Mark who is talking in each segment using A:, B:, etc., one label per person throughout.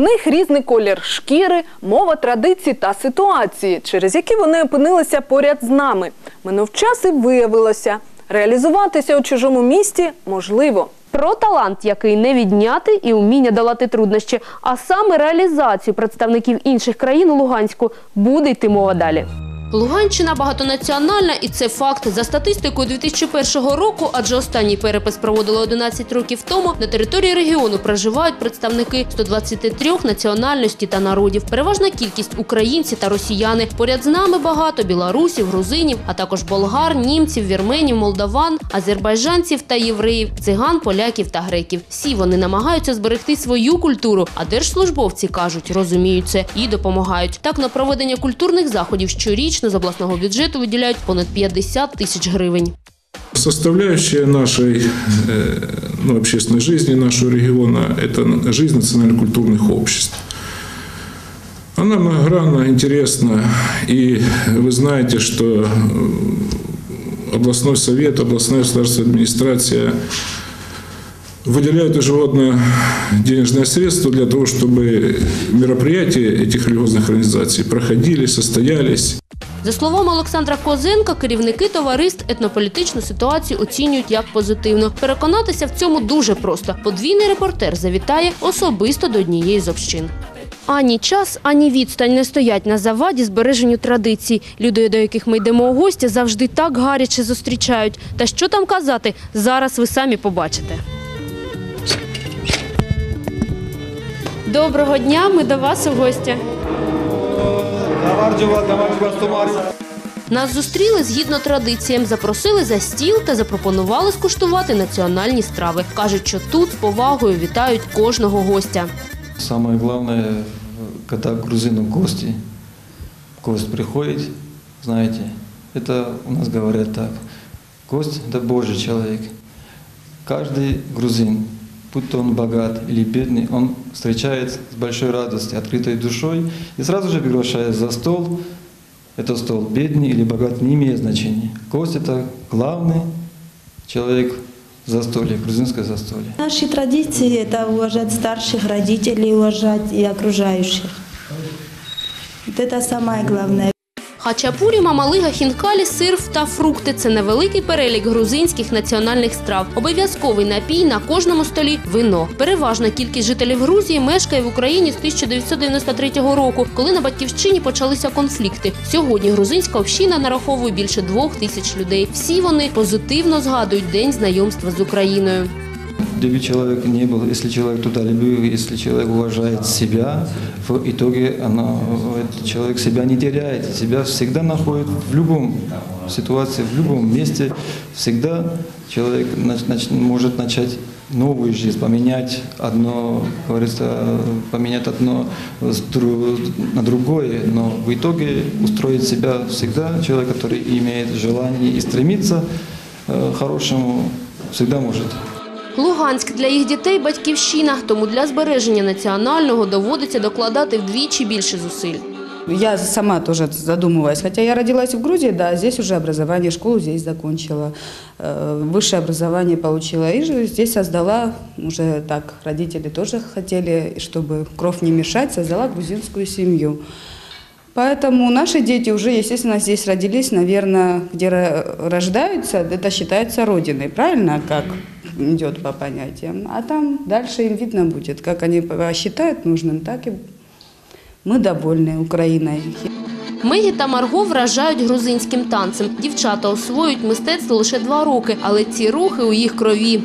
A: Них різний колір шкіри, мова традицій та ситуації, через які вони опинилися поряд з нами. Минув час і виявилося, реалізуватися у чужому місті можливо.
B: Про талант, який не відняти, і вміння долати труднощі, а саме реалізацію представників інших країн у Луганську буде йти мова далі. Луганщина багатонаціональна, і це факт за статистикою 2001 року, адже останній перепис проводили 11 років тому. На території регіону проживають представники 123 національностей та народів. Переважна кількість українці та росіяни. Поряд з нами багато білорусів, грузинів, а також болгар, німців, вірменів, молдаван, азербайджанців та євреїв, циган, поляків та греків. Всі вони намагаються зберегти свою культуру, а держслужбовці кажуть, розуміють це і допомагають. Так на проведення культурних заходів щорічно з обласного бюджету виділяють понад 50 тисяч гривень.
C: Составляющая нашей э, ну, общественной жизни нашего региона – это жизнь национально-культурных обществ. Она многогранна, интересна, и вы знаете, что э, областной совет, областная государственная администрация выделяют ежегодно денежные средства для того, чтобы мероприятия этих религиозных организаций проходили, состоялись.
B: За словами Олександра Козенка, керівники товариств етнополітичну ситуацію оцінюють як позитивно. Переконатися в цьому дуже просто. Подвійний репортер завітає особисто до однієї з общин. Ані час, ані відстань не стоять на заваді збереженню традицій. Люди, до яких ми йдемо у гості, завжди так гаряче зустрічають. Та що там казати, зараз ви самі побачите. Доброго дня, ми до вас у гості. Нас зустріли згідно традиціям, запросили за стіл та запропонували скуштувати національні страви. Кажуть, що тут з повагою вітають кожного гостя.
D: Самое главное, когда грузину гости, гость приходит, знаете, это у нас говорят так, гость – это Божий человек. Каждый грузин, будь то он богат или бедный, он встречает с большой радостью, открытой душой и сразу же приглашает за стол. Это стол бедный или богат не имеет значения. Гость – это главный человек застолья, грузинское застолье.
E: Наши традиции – это уважать старших родителей, уважать и окружающих. Вот это самое главное.
B: Хачапурі, мамалига, хінкалі, сир та фрукти – це невеликий перелік грузинських національних страв. Обов'язковий напій на кожному столі – вино. Переважна кількість жителів Грузії мешкає в Україні з 1993 року, коли на батьківщині почалися конфлікти. Сьогодні грузинська община нараховує більше двох тисяч людей. Всі вони позитивно згадують день знайомства з Україною.
D: Где человек не был, если человек туда любил, если человек уважает себя, в итоге этот человек себя не теряет, себя всегда находит в любом ситуации, в любом месте, всегда человек нач- нач- может начать новую жизнь, поменять одно, говорится, поменять одно на другое, но в итоге устроить себя всегда человек, который имеет желание и стремится э, к хорошему, всегда может.
B: Луганськ для їх дітей – батьківщина, тому для збереження національного доводиться докладати вдвічі більше зусиль.
F: Я сама тоже задумываюсь. Хотя я родилась в Грузии, да, здесь уже образование, школу здесь закончила, э, высшее образование получила. И же здесь создала, уже так, родители тоже хотели, чтобы кровь не мешать, создала грузинскую семью. Поэтому наши дети уже, естественно, здесь родились, наверное, где ро- рождаются, это считается родиной, правильно, как идет по понятиям. А там дальше им видно будет, как они считают нужным, так и мы довольны Украиной.
B: Мегі та Марго вражають грузинським танцем. Дівчата освоюють мистецтво лише два роки, але ці рухи у їх крові.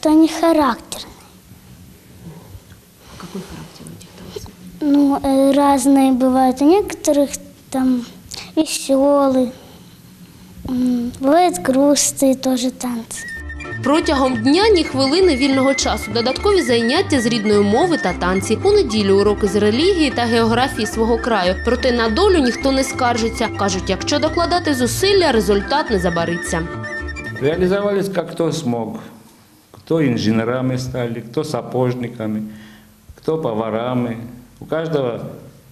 G: Мне нравится, что они характерные.
B: Какой характер у них танцев?
G: Ну, э, разные бывают. У некоторых там веселые. Бывают грустные тоже танцы.
B: Протягом дня ні хвилини вільного часу, додаткові заняття з рідної мови та танці. У неділю уроки з релігії та географії свого краю. Проте на долю ніхто не скаржиться. Кажуть, якщо докладати зусилля, результат не забариться.
H: Реализовались как кто смог. Кто инженерами стали, кто сапожниками, кто поварами. У каждого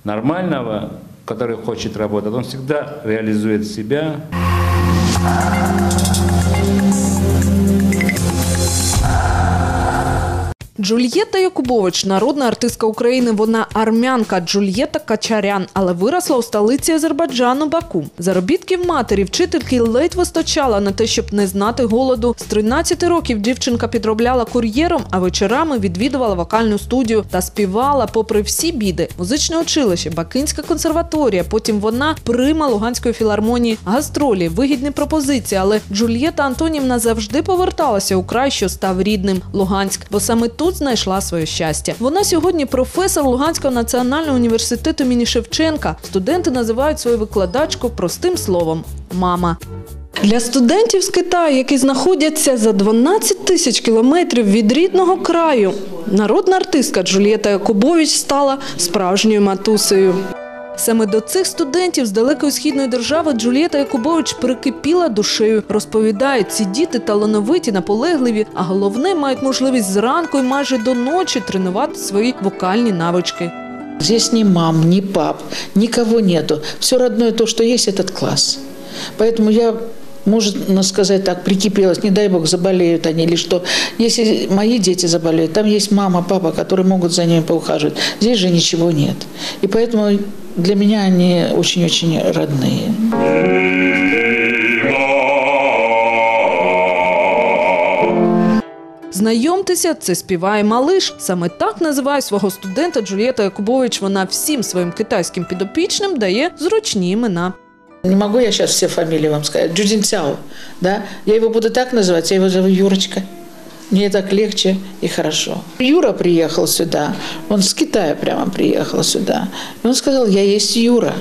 H: нормального, который хочет работать, он всегда реализует себя.
A: Джульєта Якубович, народна артистка України. Вона армянка Джульєта Качарян, але виросла у столиці Азербайджану Баку. Заробітків матері вчительки ледь вистачала на те, щоб не знати голоду. З 13 років дівчинка підробляла кур'єром, а вечорами відвідувала вокальну студію та співала, попри всі біди. Музичне училище, Бакинська консерваторія. Потім вона прима Луганської філармонії, гастролі, вигідні пропозиції. Але Джульєта Антонівна завжди поверталася у край, що став рідним Луганськ, бо саме тут знайшла своє щастя. Вона сьогодні професор Луганського національного університету імені Шевченка. Студенти називають свою викладачку простим словом мама. Для студентів з Китаю, які знаходяться за 12 тисяч кілометрів від рідного краю, народна артистка Джулієта Якубович стала справжньою матусею. Саме до цих студентів з далекої східної держави Джулієта Якубович прикипіла душею. Розповідає, ці діти талановиті, наполегливі, а головне мають можливість зранку і майже до ночі тренувати свої вокальні навички.
I: Здесь ни мам, ни пап, никого нету. Все родное то, что есть, этот класс. Поэтому я, можно сказать так, прикипелась, не дай бог заболеют они или что. Если мои дети заболеют, там есть мама, папа, которые могут за ними поухаживать. Здесь же ничего нет. И поэтому для меня они очень-очень родные.
A: Знайомтеся, це співає малиш. Саме так називає свого студента Джулієта Якубович. Вона всім своїм китайським підопічним дає зручні імена.
I: Не могу я сейчас все фамилии вам сказать. Джудинцяо, да? Я его буду так называть, я его зову Юрочка. Мне так легче и хорошо. Юра приехал сюда, он с Китая прямо приехал сюда. И он сказал, я есть Юра.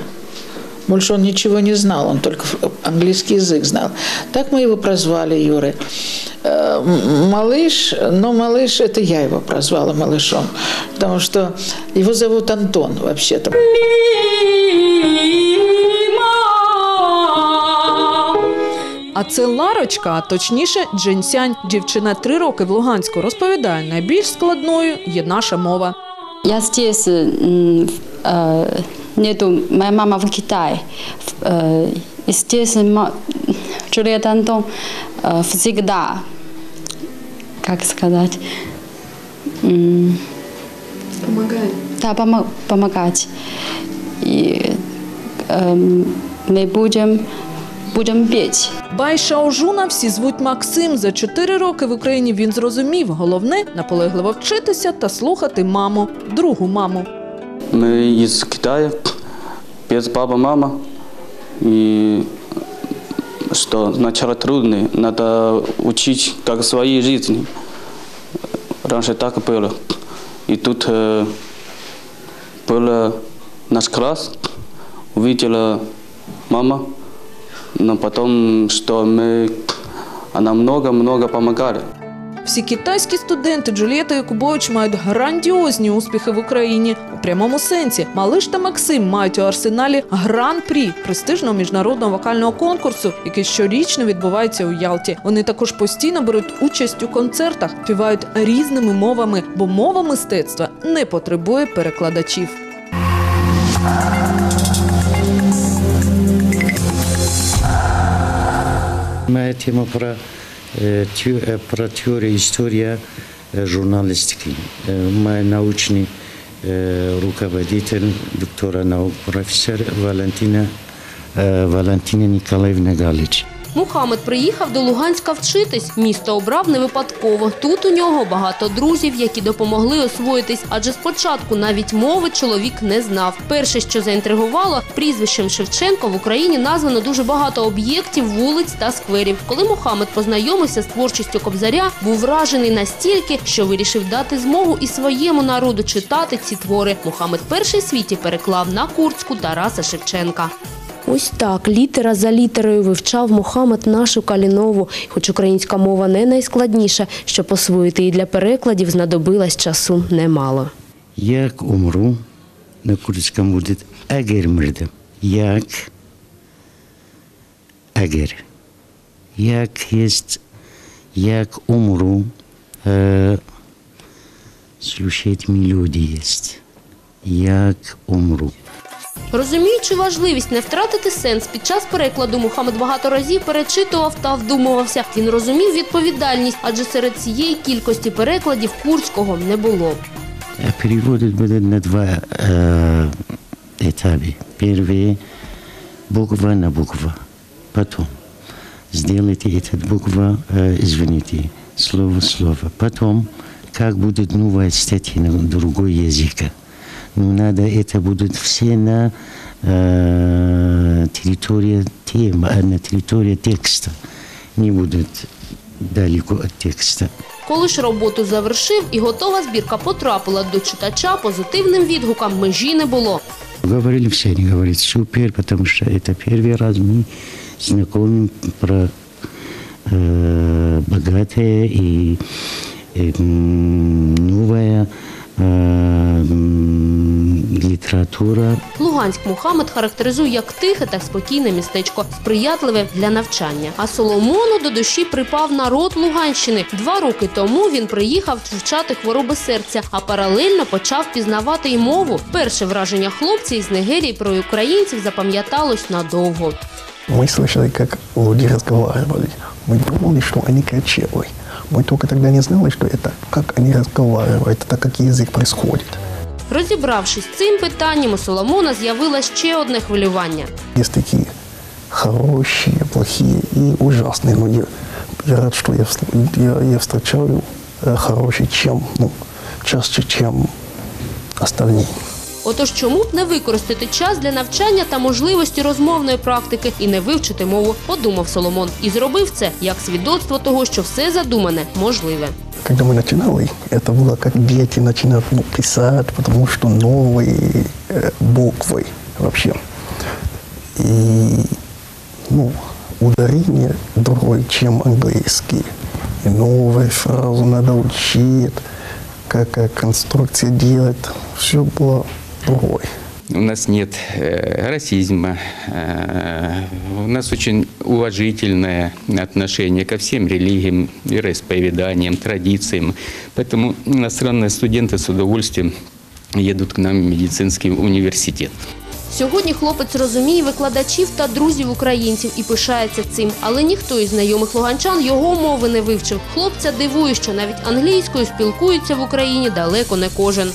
I: Больше он ничего не знал, он только английский язык знал. Так мы его прозвали Юрой. Э, Малыш, но малыш, это я его прозвала малышом, потому что его зовут Антон вообще-то.
A: А це Ларочка, а точніше Джинсянь. Дівчина три роки в Луганську розповідає, найбільш складною є наша мова.
J: Я здесь, м, э, нету, моя мама в Китае. В- э, и здесь ма- Джульетта Антон э, всегда, как сказать, помогает. Да, помо- помогать. И эм, мы будем, будем петь.
A: Бай Шаожуна всі звуть Максим. За чотири роки в Україні він зрозумів. Головне наполегливо вчитися та слухати маму, другу маму.
K: Мы из Китая, без папа, мама. И что начало трудное, надо учить как своей жизни. Раньше так было. И тут э, был наш класс, увидела мама, но потом, что мы, она много-много помогали.
A: Всі китайські студенти Джулієта Якубович мають грандіозні успіхи в Україні у прямому сенсі. Малиш та Максим мають у арсеналі гран-прі престижного міжнародного вокального конкурсу, який щорічно відбувається у Ялті. Вони також постійно беруть участь у концертах, співають різними мовами, бо мова мистецтва не потребує перекладачів.
L: Мајте тема пра, пра теорија, историја, журналистики. Мој научни руководител, доктора наук, професор Валентина, Валентина Николаевна Галич.
B: Мухаммед приїхав до Луганська вчитись. Місто обрав не випадково. Тут у нього багато друзів, які допомогли освоїтись, адже спочатку навіть мови чоловік не знав. Перше, що заінтригувало, прізвищем Шевченко в Україні названо дуже багато об'єктів, вулиць та скверів. Коли Мухаммед познайомився з творчістю Кобзаря, був вражений настільки, що вирішив дати змогу і своєму народу читати ці твори. Мухаммед перший світі переклав на курдську Тараса Шевченка. Ось так, літера за літерою вивчав Мухаммед нашу калінову, хоч українська мова не найскладніша, щоб освоїти і для перекладів знадобилось часу немало.
L: Як умру, на курдском будет эгер мирдем. Як, эгер. Як есть, як умру, э, слушать мелодии есть. Як умру.
B: Розуміючи важливість не втратити сенс під час перекладу, Мухаммед багато разів перечитував та вдумувався. Він розумів відповідальність, адже серед цієї кількості перекладів курського не було.
L: Переводить будет на два э, этапа. Первый – буква на буква. Потом сделайте эту буква, э, извините, слово слово. Потом, как будет новая статья на другой язык. Ну, надо это будет все на э, территории темы, а на территории текста. Не будет далеко от текста.
B: Коли ж роботу завершив і готова збірка потрапила до читача, позитивним відгукам межі не було.
L: Говорили все, они говорят супер, потому что это первый раз мы знакомим про э, богатое и, э, м, новая э, м, литература.
B: Луганськ Мухаммед характеризує як тихе та спокійне містечко, сприятливе для навчання. А Соломону до душі припав народ Луганщини. Два роки тому він приїхав вивчати хвороби серця, а паралельно почав пізнавати й мову. Перше враження хлопця із Нигерії про українців запам'яталось надовго.
M: Мы слышали, как люди разговаривали. Мы думали, что они кочевые. Мы только тогда не знали, что это как они разговаривают, это как язык происходит.
B: Розібравшись з цим питанням, у Соломона з'явилось ще одне хвилювання.
M: Есть такие хорошие, плохие и ужасные. Но я, я рад, что я, встр- я, я встречаю э, хорошие, чем, ну, чаще, чем остальные.
B: Отож, чому б не використати час для навчання та можливості розмовної практики і не вивчити мову, подумав Соломон. І зробив це як свідоцтво того, що все задумане можливе.
M: Когда мы начинали, это было как дети начинают ну, писать, потому что новые э, буквы вообще. И ну, ударение другое, чем английский. И новые фразы надо учить, какая конструкция делать. Все было другое.
N: У нас нет э, расизма, э, у нас очень уважительное отношение ко всем религиям, вероисповеданиям, традициям. Поэтому иностранные студенты с удовольствием едут к нам в медицинский университет.
B: Сьогодні хлопець розуміє викладачів та друзів українців і пишається цим. Але ніхто із знайомих луганчан його мови не вивчив. Хлопця дивує, що навіть англійською спілкується в Україні далеко не кожен.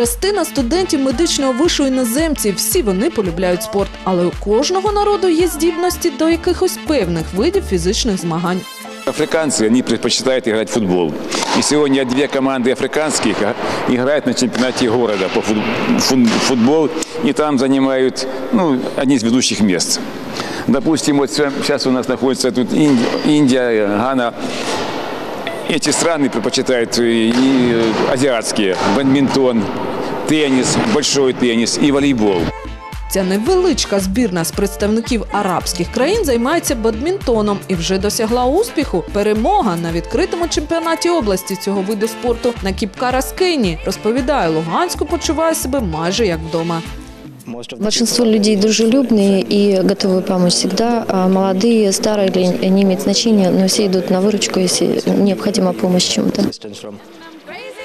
A: Частина студентів медичного вишу іноземці, всі вони полюбляють спорт, але у кожного народу є здібності до якихось певних видів фізичних змагань.
O: Африканцы, они предпочитают играть в футбол. И сегодня две команды африканских играют на чемпионате города по футбол, и там занимают ну, одни из ведущих мест. Допустим, вот сейчас у нас находится тут Инди- Индия, Гана. Эти страны предпочитают и, и азиатские, бадминтон, теннис, большой теннис и волейбол.
A: Ця невеличка збірна з представників арабських країн займається бадмінтоном і вже досягла успіху. Перемога на відкритому чемпіонаті області цього виду спорту на Кіпкара Скейні розповідає, Луганську почуває себе майже як вдома.
P: Большинство людей дружелюбные и готовы помочь всегда. А молодые, старые или не имеет значения, но все идут на выручку, если необходима помощь в чем-то.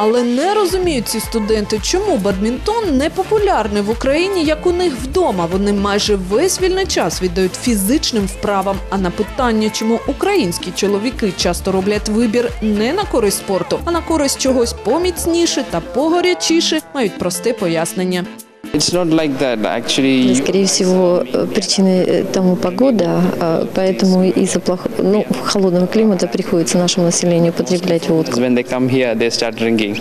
A: Але не розуміють ці студенти, чому бадмінтон не популярний в Україні, як у них вдома. Вони майже весь вільний час віддають фізичним вправам. А на питання, чому українські чоловіки часто роблять вибір не на користь спорту, а на користь чогось поміцніше та погорячіше, мають просте пояснення.
Q: It's not like that. Actually,
P: Скорее всего, э, причиной э, тому погода, а поэтому из-за плохого, ну, холодного климата приходится нашему населению потреблять водку.
Q: when they come here, they start drinking.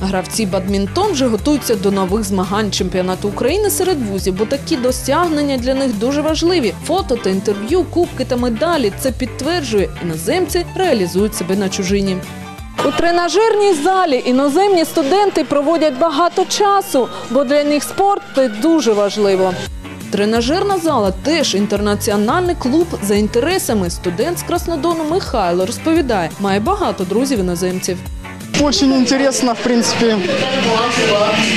A: Гравці бадмінтон вже готуються до нових змагань чемпіонату України серед вузів, бо такі досягнення для них дуже важливі. Фото та інтерв'ю, кубки та медалі це підтверджує. Іноземці реалізують себе на чужині. У тренажерній залі іноземні студенти проводять багато часу, бо для них спорт це дуже важливо. Тренажерна зала теж інтернаціональний клуб за інтересами. Студент з Краснодону Михайло розповідає, має багато друзів іноземців.
R: Очень интересно, в принципе,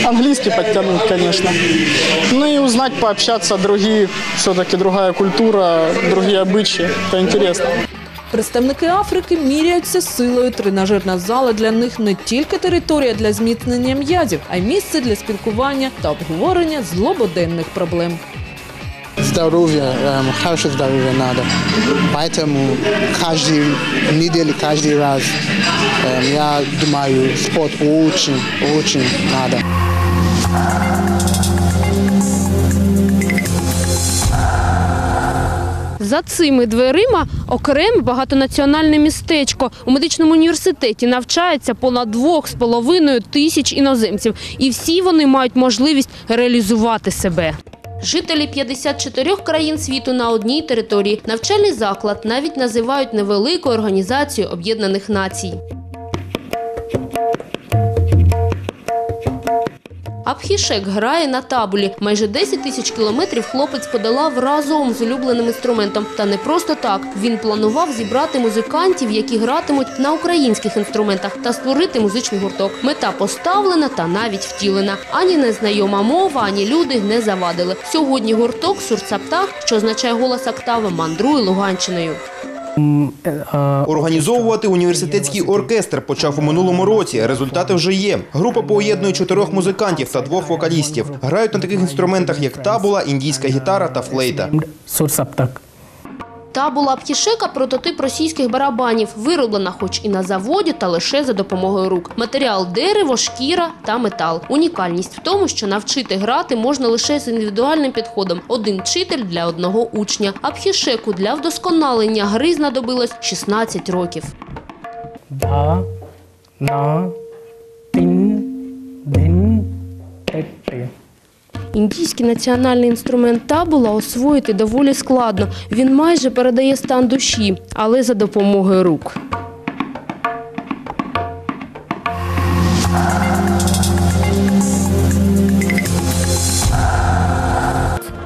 R: английский подтянуть, конечно. Ну и узнать, пообщаться, другие, все-таки другая культура, другие обычаи. Это интересно.
A: Представники Африки міряються силою. Тренажерна зала для них не тільки територія для зміцнення м'язів, а й місце для спілкування та обговорення злободенних проблем.
S: Здоровье, эм, хорошее здоровье надо. Поэтому каждый неделю, каждый раз эм, я думаю, спорт очень, очень надо.
B: За цими дверима окреме багатонаціональне містечко. У медичному університеті навчається понад двох з половиною тисяч іноземців. І всі вони мають можливість реалізувати себе. Жителі 54 країн світу на одній території. Навчальний заклад навіть називають невеликою організацією Об'єднаних Націй. Абхішек грає на табулі. Майже 10 тисяч кілометрів хлопець подолав разом з улюбленим інструментом. Та не просто так. Він планував зібрати музикантів, які гратимуть на українських інструментах, та створити музичний гурток. Мета поставлена та навіть втілена. Ані незнайома мова, ані люди не завадили. Сьогодні гурток Сурцаптах, що означає голос октави, мандрує Луганщиною.
T: Організовувати університетський оркестр почав у минулому році. Результати вже є. Група поєднує чотирьох музикантів та двох вокалістів. Грають на таких інструментах, як табула, індійська гітара та флейта.
B: Та була птішека прототип російських барабанів, вироблена, хоч і на заводі, та лише за допомогою рук. Матеріал дерево, шкіра та метал. Унікальність в тому, що навчити грати можна лише з індивідуальним підходом: один вчитель для одного учня. А птішеку для вдосконалення гри знадобилось 16 років.
U: Да, на, тин, дин, те.
B: Індійський національний інструмент табула освоїти доволі складно. Він майже передає стан душі, але за допомогою рук.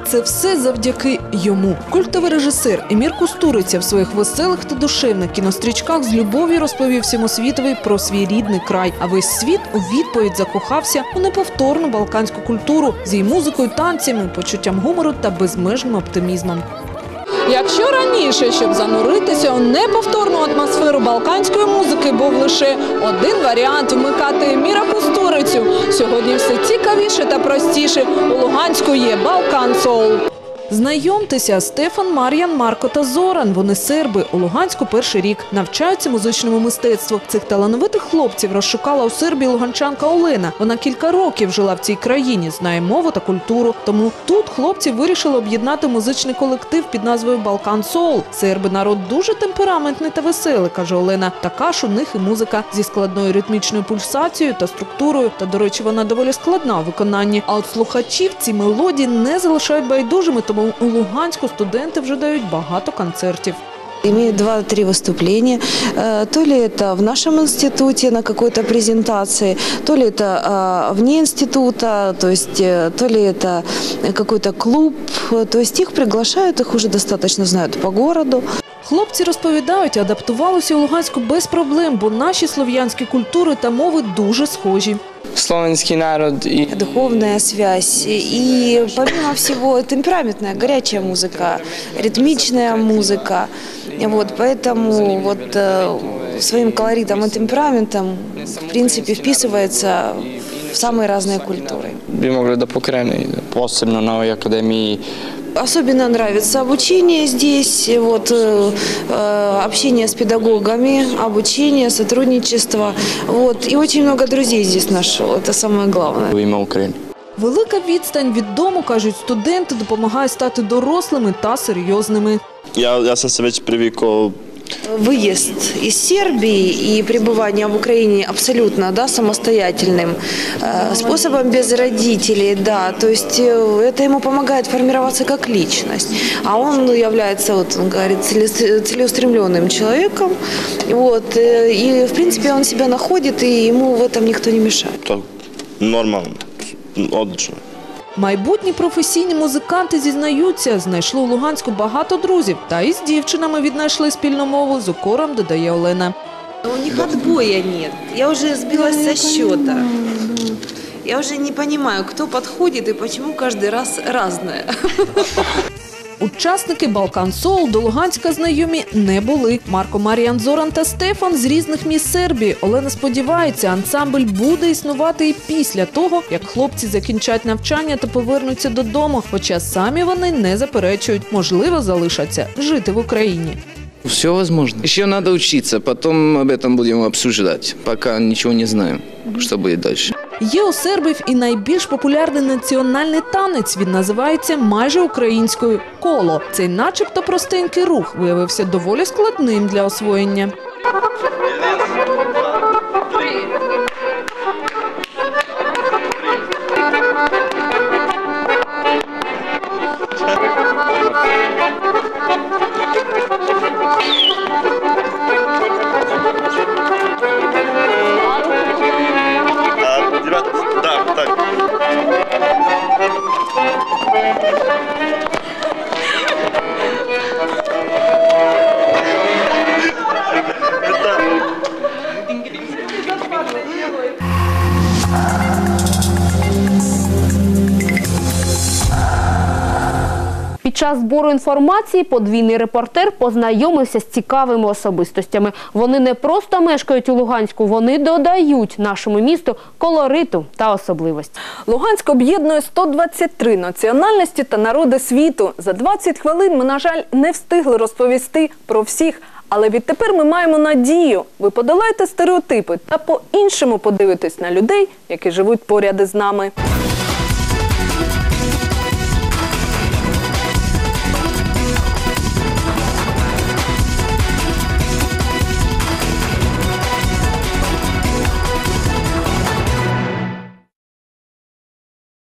A: Це все завдяки йому. Культовий режисер Емір Кустуриця в своїх веселих та душевних кінострічках з любов'ю розповів всьому світові про свій рідний край. А весь світ у відповідь закохався у неповторну балканську культуру з її музикою, танцями, почуттям гумору та безмежним оптимізмом. Якщо раніше, щоб зануритися у неповторну атмосферу балканської музики, був лише один варіант вмикати Міра Кустурицю. Сьогодні все цікавіше та простіше. У Луганську є Балкан Соул. Знайомтеся, Стефан, Мар'ян, Марко та Зоран. Вони серби у Луганську перший рік навчаються музичному мистецтву. Цих талановитих хлопців розшукала у Сербії луганчанка Олена. Вона кілька років жила в цій країні, знає мову та культуру. Тому тут хлопці вирішили об'єднати музичний колектив під назвою Балкан Соул. Серби народ дуже темпераментний та веселий, каже Олена. Така ж у них і музика зі складною ритмічною пульсацією та структурою. Та, до речі, вона доволі складна у виконанні. А от слухачів ці мелодії не залишають байдужими, тому у Луганську студенти вже дають багато концертів.
V: Имеют два-три выступления. Э, То ли это в нашем институте на какой-то презентации, то ли это э, вне института, то есть э, то ли это какой-то клуб. То есть их приглашают, их уже достаточно знают по городу.
A: Хлопці розповідають, адаптувалися у Луганську без проблем, бо наші слов'янські культури та мови дуже схожі.
Q: Словенский народ и
V: Духовная связь и, помимо всего, темпераментная, горячая музыка, ритмичная музыка. Вот, поэтому вот э, своим колоритом и темпераментом, в принципе, вписывается в самые разные культуры.
Q: би могли да поkrene.
K: Posebno na ovoj akademiji
V: Особенно нравится обучение здесь, вот, э, э, общение с педагогами, обучение, сотрудничество. Вот, и очень много друзей здесь нашел, это самое главное.
K: u ime Ukrajine.
A: Велика відстань від дому, кажуть студенти, допомагає стати дорослими та серйозними.
W: Ja, ja sam se već privikao
V: Выезд из Сербии и пребывание в Украине абсолютно да, самостоятельным э, способом без родителей, да, то есть э, это ему помогает формироваться как личность, а он является, вот он говорит, целеустремленным человеком, вот, э, и в принципе он себя находит, и ему в этом никто не мешает.
W: to normalno, odlično.
A: Майбутні професійні музиканти зізнаються, знайшли у Луганську багато друзів, та і з дівчинами віднайшли спільну мову. З укором додає Олена.
V: У них відбою нет. Я вже збилася со счета. Я вже не розумію, хто підходить і почему кожен раз разное.
A: Учасники Балкан Соул до Луганська знайомі не були. Марко Маріан Зоран та Стефан з різних міст Сербії. Олена сподівається, ансамбль буде існувати і після того, як хлопці закінчать навчання та повернуться додому. Хоча самі вони не заперечують, можливо, залишаться жити в Україні.
Q: Все возможно. Еще надо учиться, потом об этом будем обсуждать. Пока ничего не знаем, что будет дальше.
A: Є у сербів і найбільш популярний національний танець. Він називається майже українською коло. Цей, начебто, простенький рух виявився доволі складним для освоєння.
B: Час збору інформації подвійний репортер познайомився з цікавими особистостями. Вони не просто мешкають у Луганську, вони додають нашому місту колориту та особливості.
X: Луганськ об'єднує 123 національності та народи світу. За 20 хвилин ми, на жаль, не встигли розповісти про всіх. Але відтепер ми маємо надію. Ви подолаєте стереотипи та по-іншому подивитесь на людей, які живуть поряд із нами.